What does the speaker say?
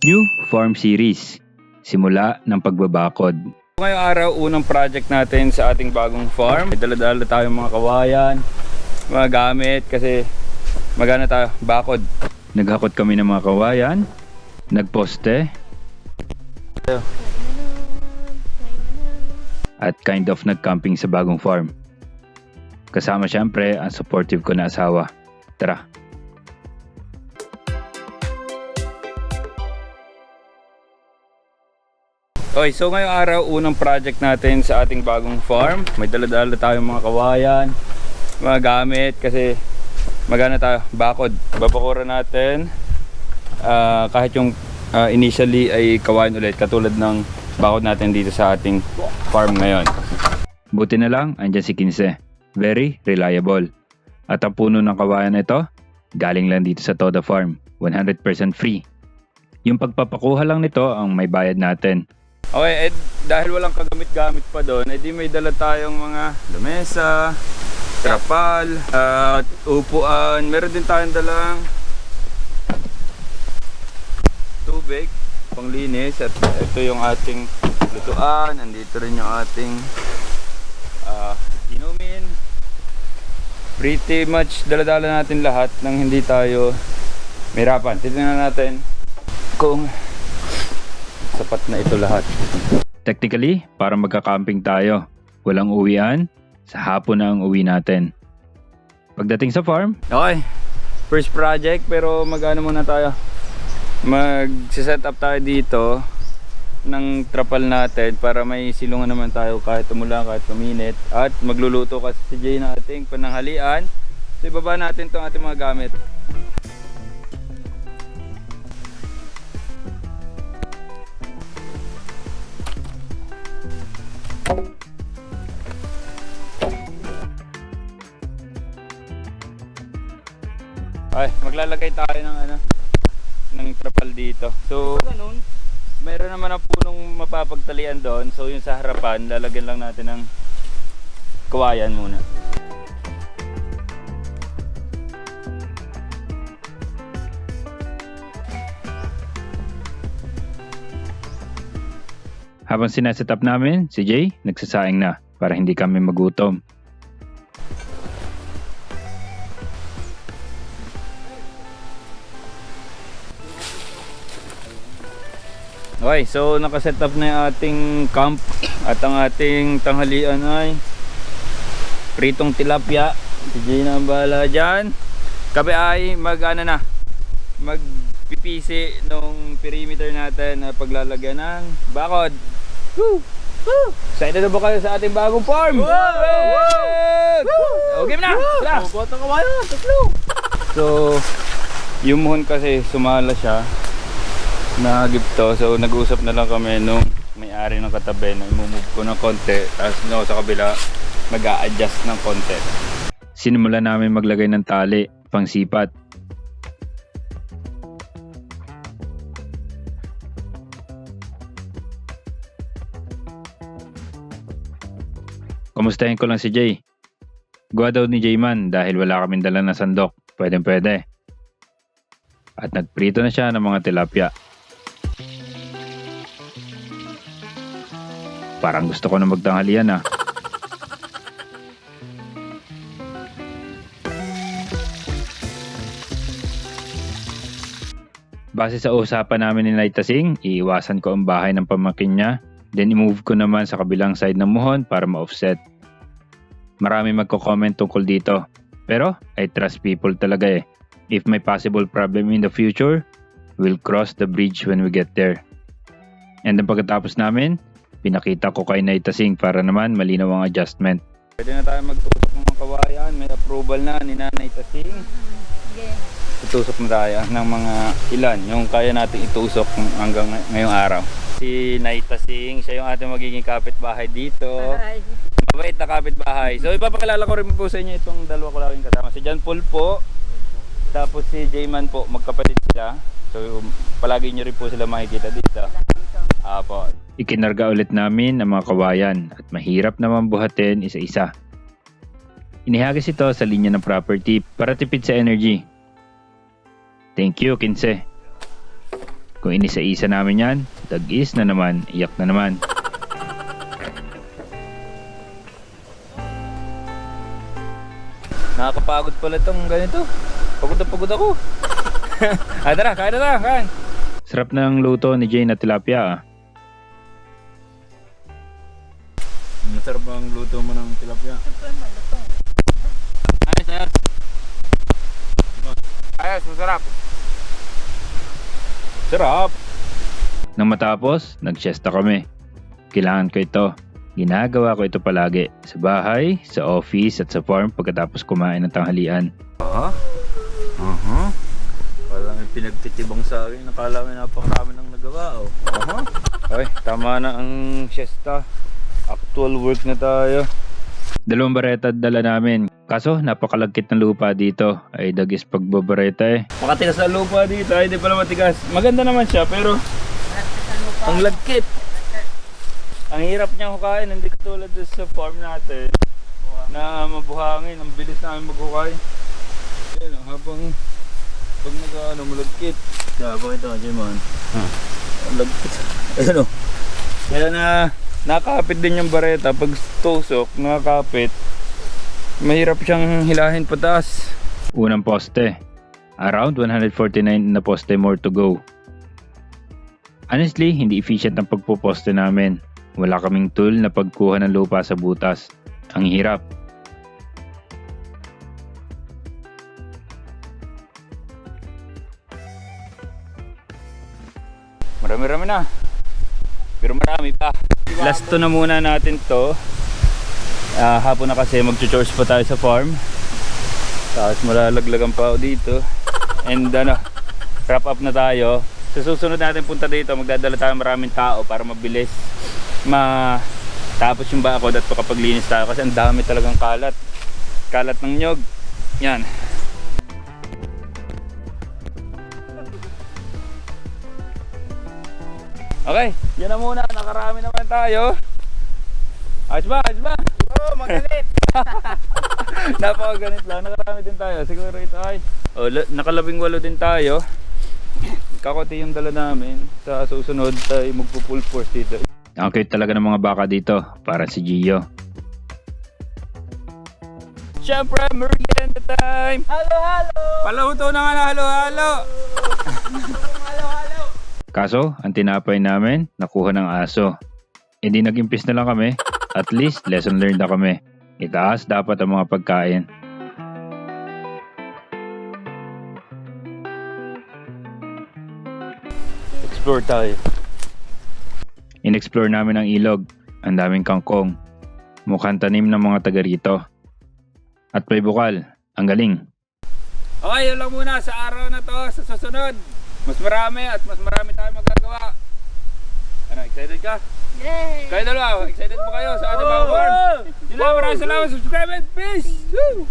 New Farm Series. Simula ng pagbabakod. Ngayong araw, unang project natin sa ating bagong farm. Dala-dala tayong mga kawayan, mga gamit kasi magana tayo, bakod. Naghakot kami ng mga kawayan. Nagposte. At kind of nag-camping sa bagong farm. Kasama syempre ang supportive ko na asawa. Tara. Okay, so ngayong araw, unang project natin sa ating bagong farm. May dala-dala tayong mga kawayan, mga gamit kasi magana tayo, bakod. Babakuran natin ah, kahit yung ah, initially ay kawayan ulit katulad ng bakod natin dito sa ating farm ngayon. Buti na lang, andyan si Kinse. Very reliable. At ang puno ng kawayan na ito, galing lang dito sa Toda Farm. 100% free. Yung pagpapakuha lang nito ang may bayad natin. Okay, eh, dahil walang kagamit-gamit pa doon, edi may dala tayong mga lamesa, trapal, at upuan. Meron din tayong dalang tubig, panglinis. At ito yung ating lutuan. Andito rin yung ating ah, inumin. Pretty much dala-dala natin lahat nang hindi tayo mirapan. Titignan natin kung sapat na ito lahat. Technically, para magka-camping tayo. Walang uwian, sa hapon na ang uwi natin. Pagdating sa farm, Okay. First project pero mag-ano muna tayo. Mag-set up tayo dito ng trapal natin para may silungan naman tayo kahit umulan, kahit kuminit. At magluluto kasi si Jay na ating pananghalian. So ibaba natin itong ating mga gamit. Ay, maglalagay tayo ng ano ng trapal dito. So, Meron naman ang punong mapapagtalian doon. So, yung sa harapan, lalagyan lang natin ng kawayan muna. habang sinaset up namin, si Jay nagsasaing na para hindi kami magutom. Okay, so nakaset up na yung ating camp at ang ating tanghalian ay pritong tilapia. Si Jay na ang bahala dyan. Kape ay mag ano na, magpipisi nung perimeter natin na paglalagyan ng bakod. Woo! Woo! Excited na ba kayo sa ating bagong farm? Woo! Okay na! Tara! Bota ka wala, tatlo. So, yung muhon kasi sumala siya na gipto. So, nag-usap na lang kami nung may-ari ng katabi na imumove ko ng konti. Tapos no, sa kabila, mag adjust ng konti. Sinimula namin maglagay ng tali, pangsipat. Kumustahin ko lang si Jay. Gawa daw ni Jayman dahil wala kaming dala na sandok. Pwede pwede. At nagprito na siya ng mga tilapia. Parang gusto ko na magtanghalian ah. Base sa usapan namin ni Naita Singh, iiwasan ko ang bahay ng pamangkin niya, then i-move ko naman sa kabilang side ng muhon para ma-offset. Marami magko-comment tungkol dito, pero I trust people talaga eh. If may possible problem in the future, we'll cross the bridge when we get there. And then pagkatapos namin, pinakita ko kay Naita Singh para naman malinaw ang adjustment. Pwede na tayo magtusok ng mga kawayan. May approval na ni Nanay Tasing. Itusok na tayo ng mga ilan. Yung kaya natin itusok hanggang ngay- ngayong araw. Si Naita Singh, siya yung ating magiging kapitbahay dito. Mabait na kapitbahay. So ipapakilala ko rin po sa inyo itong dalawa ko laging kasama. Si John Paul po. Tapos si Jayman po, magkapatid sila. So palagi nyo rin po sila makikita dito. Apo. Ikinarga ulit namin ang mga kawayan at mahirap naman buhatin isa-isa. Inihagis ito sa linya ng property para tipid sa energy. Thank you, Kinse. Kung inisa-isa namin yan, tag-is na naman, iyak na naman. Nakakapagod pala itong ganito. Pagod na pagod ako. ah, tara, kain na tara, kain. Sarap ng luto ni Jay na tilapia ah. Masarap ang luto mo ng tilapia. Ayos, ayos. Ayos, masarap. Sarap. Nang matapos, nagsiesta kami. Kailangan ko ito. Ginagawa ko ito palagi. Sa bahay, sa office at sa farm pagkatapos kumain ng tanghalian. Ha? Uh-huh. Walang may pinagtitibang sa akin. Nakala mo napakarami nang nagawa. Oh. Uh-huh. Ay, tama na ang siesta. Actual work na tayo. Dalawang bareta dala namin. Kaso napakalagkit ng lupa dito. Ay dagis pagbabareta eh. Makatigas sa lupa dito. Ay, di pala matigas. Maganda naman siya, pero ang lagkit. Ang hirap niya hukain. Hindi katulad sa farm natin na mabuhangin. Ang bilis namin maghukay. Yan, oh, habang pag nag ano, malagkit. Habang ito, Jimon. Ang lagkit. Ayun o. Kaya na nakakapit din yung bareta. Pag tusok, nakakapit. Mahirap siyang hilahin pataas. Unang poste. Around 149 na poste more to go. Honestly, hindi efficient ang pagpuposte namin. Wala kaming tool na pagkuha ng lupa sa butas. Ang hirap. Marami-rami na. Pero marami pa. Last to na muna natin to. Ah, hapon na kasi mag-chores pa tayo sa farm. Tapos malalaglagan pa dito. And ano, wrap up na tayo. Sa susunod natin punta dito, magdadala tayo maraming tao para mabilis ma tapos yung bakod at makapaglinis tayo kasi ang dami talagang kalat. Kalat ng nyog. Yan. Okay, yan na muna. Nakarami naman tayo. Ayos ba? Ayos ba? Oo, magalit. Napakaganit lang. Nakarami din tayo. Siguro ito ay... Oh, la- nakalabing walo din tayo. Kakote yung dala namin. Sa susunod tayo magpo-full force dito. Ang cute talaga ng mga baka dito. Para si Gio. Siyempre, merienda time! Halo, halo. Palahuto na nga na! Halo, halo. Kaso, ang tinapay namin, nakuha ng aso. Hindi nag-impis na lang kami. At least, lesson learned na kami. Itaas dapat ang mga pagkain. Explore tayo. In-explore namin ang ilog. Ang daming kangkong. Mukhang tanim ng mga taga rito. At may bukal. Ang galing. Okay, yun lang muna sa araw na to. Sa susunod, mas marami at mas marami tayong magagawa. Ano, excited ka? Yay. Kayo dalawa, excited ba kayo sa ating mga lang, maraming salamat. Subscribe and peace! Woo!